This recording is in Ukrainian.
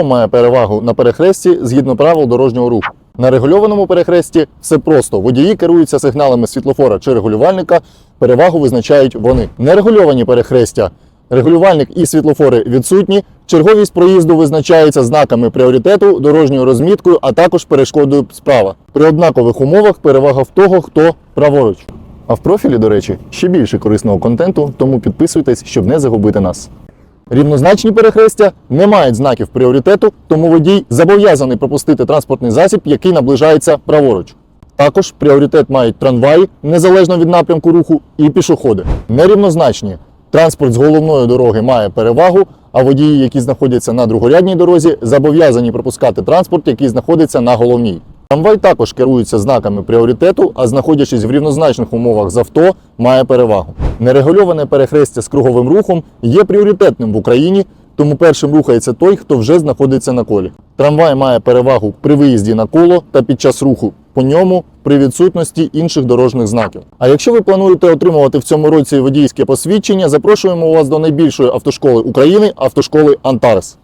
Авто має перевагу на перехресті згідно правил дорожнього руху. На регульованому перехресті все просто. Водії керуються сигналами світлофора чи регулювальника. Перевагу визначають вони. Нерегульовані перехрестя. Регулювальник і світлофори відсутні. Черговість проїзду визначається знаками пріоритету, дорожньою розміткою, а також перешкодою справа. При однакових умовах перевага в того, хто праворуч. А в профілі, до речі, ще більше корисного контенту, тому підписуйтесь, щоб не загубити нас. Рівнозначні перехрестя не мають знаків пріоритету, тому водій зобов'язаний пропустити транспортний засіб, який наближається праворуч. Також пріоритет мають трамваї, незалежно від напрямку руху, і пішоходи. Нерівнозначні. Транспорт з головної дороги має перевагу, а водії, які знаходяться на другорядній дорозі, зобов'язані пропускати транспорт, який знаходиться на головній. Трамвай також керується знаками пріоритету, а знаходячись в рівнозначних умовах з авто, має перевагу. Нерегульоване перехрестя з круговим рухом є пріоритетним в Україні, тому першим рухається той, хто вже знаходиться на колі. Трамвай має перевагу при виїзді на коло та під час руху по ньому при відсутності інших дорожніх знаків. А якщо ви плануєте отримувати в цьому році водійське посвідчення, запрошуємо вас до найбільшої автошколи України автошколи Антарес.